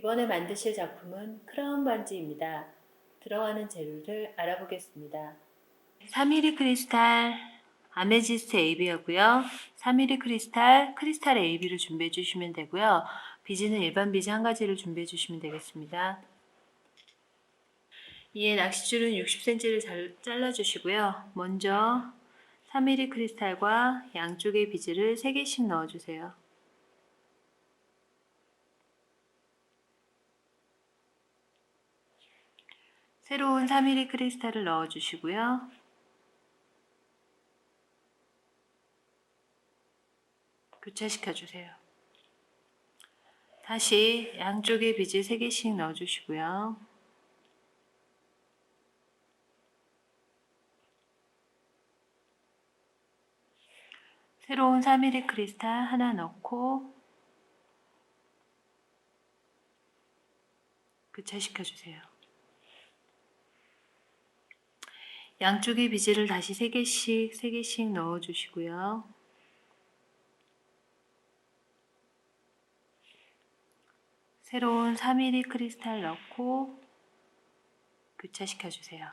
이번에 만드실 작품은 크라운 반지입니다. 들어가는 재료를 알아보겠습니다. 3mm 크리스탈 아메지스트 AB하고요. 3mm 크리스탈 크리스탈 AB를 준비해 주시면 되고요. 비즈는 일반 비즈 한 가지를 준비해 주시면 되겠습니다. 이에 낚싯줄은 60cm를 잘 잘라 주시고요. 먼저 3mm 크리스탈과 양쪽의 비즈를 3개씩 넣어 주세요. 새로운 3mm 크리스탈을 넣어 주시고요. 교차시켜 주세요. 다시 양쪽에 비즈 3개씩 넣어 주시고요. 새로운 3mm 크리스탈 하나 넣고 교차시켜 주세요. 양쪽에 비즈를 다시 3개씩 3개씩 넣어 주시고요. 새로운 3mm 크리스탈 넣고 교차시켜 주세요.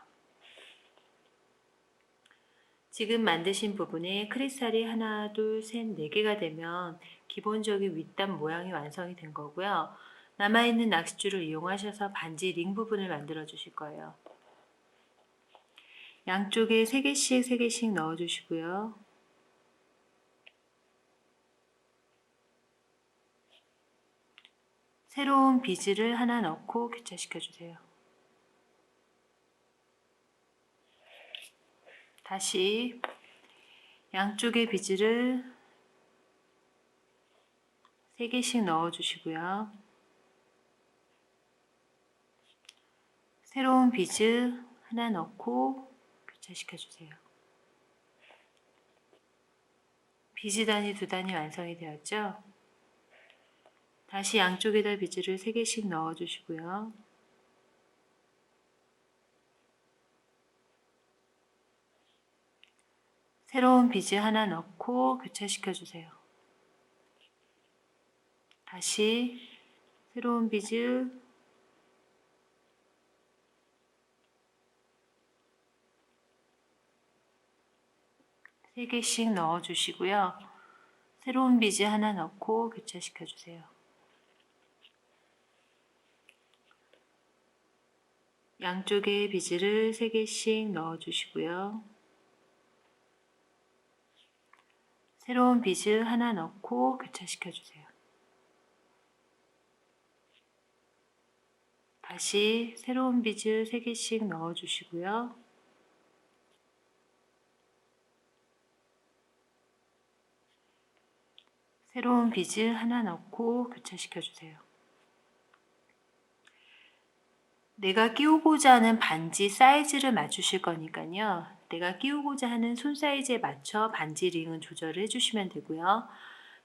지금 만드신 부분에 크리스탈이 하나, 둘, 셋, 네 개가 되면 기본적인 윗단 모양이 완성이 된 거고요. 남아있는 낚싯줄을 이용하셔서 반지 링 부분을 만들어 주실 거예요. 양쪽에 3개씩 3개씩 넣어 주시고요. 새로운 비즈를 하나 넣고 교차시켜 주세요. 다시 양쪽의 비즈를 3개씩 넣어 주시고요. 새로운 비즈 하나 넣고 교차시켜 주세요. 비즈 단위 두 단위 완성이 되었죠? 다시 양쪽에다 비즈를 3개씩 넣어 주시고요. 새로운 비즈 하나 넣고 교차시켜 주세요. 다시 새로운 비즈 세 개씩 넣어 주시고요. 새로운 비즈 하나 넣고 교차시켜 주세요. 양쪽에 비즈를 세 개씩 넣어 주시고요. 새로운 비즈 하나 넣고 교차시켜 주세요. 다시 새로운 비즈 3개씩 넣어 주시고요. 새로운 비즈 하나 넣고 교차시켜 주세요. 내가 끼우고자 하는 반지 사이즈를 맞추실 거니까요. 내가 끼우고자 하는 손 사이즈에 맞춰 반지 링은 조절을 해주시면 되고요.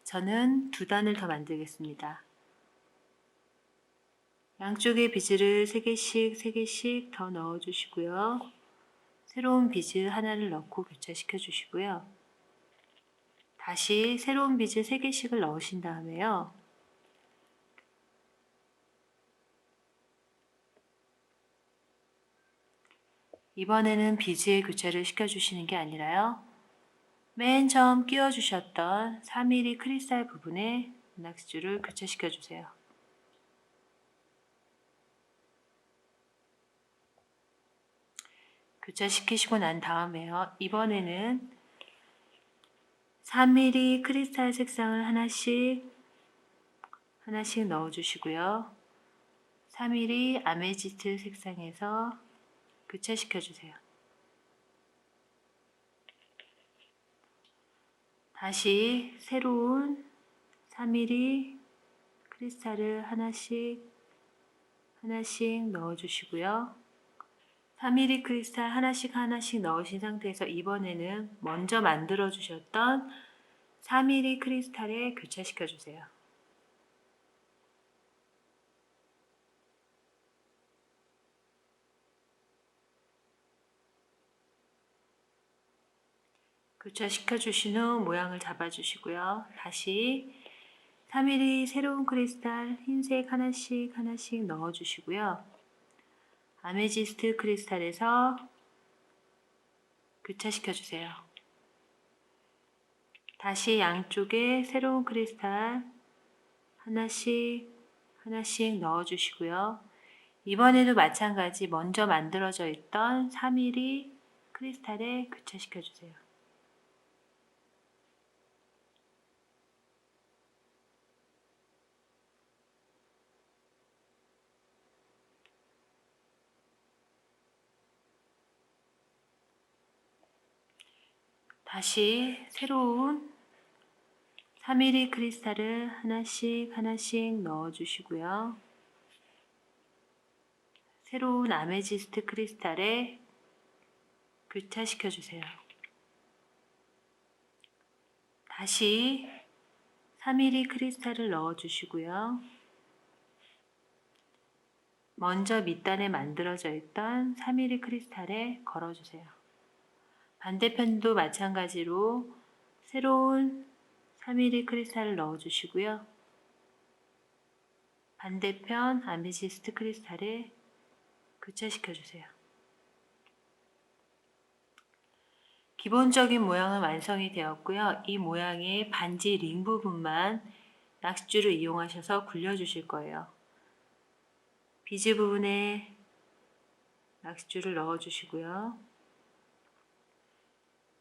저는 두 단을 더 만들겠습니다. 양쪽에 비즈를 3개씩 3개씩 더 넣어 주시고요. 새로운 비즈 하나를 넣고 교차시켜 주시고요. 다시 새로운 비즈 3개씩을 넣으신 다음에요. 이번에는 비즈에 교차를 시켜주시는 게 아니라요. 맨 처음 끼워주셨던 3mm 크리스탈 부분에 낚싯줄을 교차시켜 주세요. 교차시키시고 난 다음에요. 이번에는 3mm 크리스탈 색상을 하나씩 하나씩 넣어 주시고요. 3mm 아메지스트 색상에서 교차시켜 주세요. 다시 새로운 3mm 크리스탈을 하나씩 하나씩 넣어 주시고요. 3mm 크리스탈 하나씩 하나씩 넣으신 상태에서 이번에는 먼저 만들어 주셨던 3mm 크리스탈에 교차시켜 주세요. 교차시켜 주신 후 모양을 잡아 주시고요. 다시 3mm 새로운 크리스탈 흰색 하나씩 하나씩 넣어 주시고요. 아메지스트 크리스탈에서 교차시켜 주세요. 다시 양쪽에 새로운 크리스탈 하나씩 하나씩 넣어 주시고요. 이번에도 마찬가지 먼저 만들어져 있던 3mm 크리스탈에 교차시켜 주세요. 다시 새로운 3mm 크리스탈을 하나씩 하나씩 넣어주시고요. 새로운 아메지스트 크리스탈에 교차시켜 주세요. 다시 3mm 크리스탈을 넣어 주시고요. 먼저 밑단에 만들어져 있던 3mm 크리스탈에 걸어 주세요. 반대편도 마찬가지로 새로운 3mm 크리스탈을 넣어주시고요. 반대편 아메시스트 크리스탈에 교차시켜 주세요. 기본적인 모양은 완성이 되었고요. 이 모양의 반지 링 부분만 낚싯줄을 이용하셔서 굴려주실 거예요. 비즈 부분에 낚싯줄을 넣어주시고요.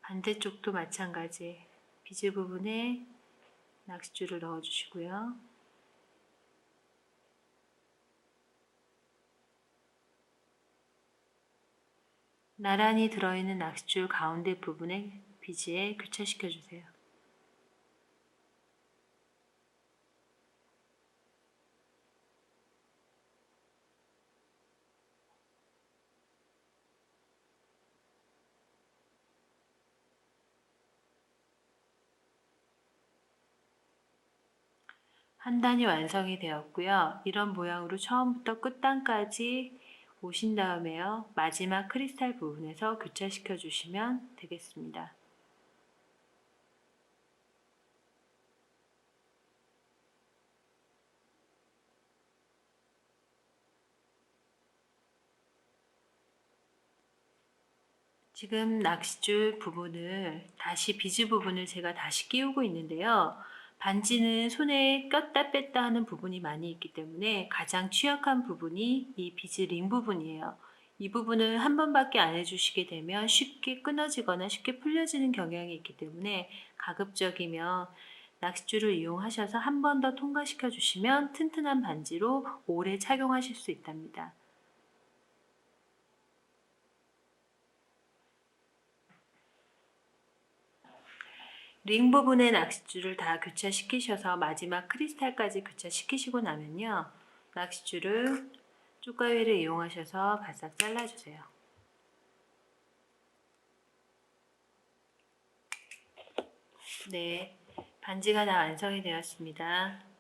반대쪽도 마찬가지 비즈 부분에 낚싯줄을 넣어 주시고요. 나란히 들어있는 낚싯줄 가운데 부분에 비즈에 교차시켜 주세요. 한 단이 완성이 되었고요. 이런 모양으로 처음부터 끝단까지 오신 다음에요. 마지막 크리스탈 부분에서 교차시켜 주시면 되겠습니다. 지금 낚싯줄 부분을 다시 비즈 부분을 제가 다시 끼우고 있는데요. 반지는 손에 꼈다 뺐다 하는 부분이 많이 있기 때문에 가장 취약한 부분이 이 비즈 링 부분이에요. 이 부분을 한 번밖에 안 해주시게 되면 쉽게 끊어지거나 쉽게 풀려지는 경향이 있기 때문에 가급적이면 낚싯줄을 이용하셔서 한 번 더 통과시켜 주시면 튼튼한 반지로 오래 착용하실 수 있답니다. 링 부분의 낚싯줄을 다 교차시키셔서 마지막 크리스탈까지 교차시키시고 나면요. 낚싯줄을 쪽가위를 이용하셔서 바싹 잘라주세요. 네, 반지가 다 완성이 되었습니다.